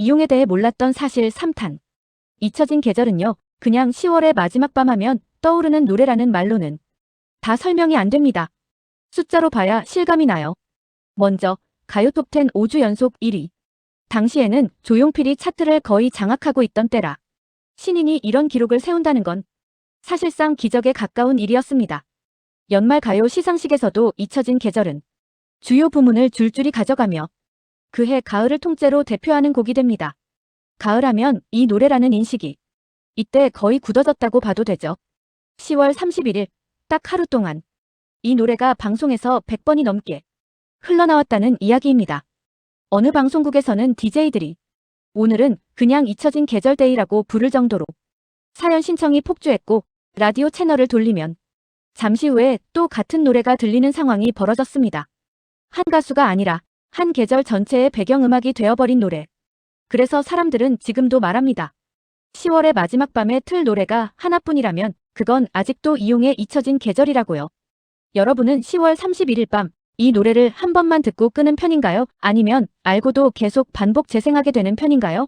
이용에 대해 몰랐던 사실 3탄. 잊혀진 계절은요, 그냥 10월의 마지막 밤 하면 떠오르는 노래라는 말로는 다 설명이 안 됩니다. 숫자로 봐야 실감이 나요. 먼저, 가요 톱10 5주 연속 1위. 당시에는 조용필이 차트를 거의 장악하고 있던 때라. 신인이 이런 기록을 세운다는 건 사실상 기적에 가까운 일이었습니다. 연말 가요 시상식에서도 잊혀진 계절은 주요 부문을 줄줄이 가져가며 그해 가을을 통째로 대표하는 곡이 됩니다. 가을하면 이 노래라는 인식이 이때 거의 굳어졌다고 봐도 되죠. 10월 31일 딱 하루 동안 이 노래가 방송에서 100번이 넘게 흘러나왔다는 이야기입니다. 어느 방송국에서는 DJ들이 오늘은 그냥 잊혀진 계절데이라고 부를 정도로 사연 신청이 폭주했고 라디오 채널을 돌리면 잠시 후에 또 같은 노래가 들리는 상황이 벌어졌습니다. 한 가수가 아니라 한 계절 전체의 배경음악이 되어버린 노래. 그래서 사람들은 지금도 말합니다. 10월의 마지막 밤에 틀 노래가 하나뿐이라면 그건 아직도 이용에 잊혀진 계절이라고요. 여러분은 10월 31일 밤 이 노래를 한 번만 듣고 끄는 편인가요? 아니면 알고도 계속 반복 재생하게 되는 편인가요?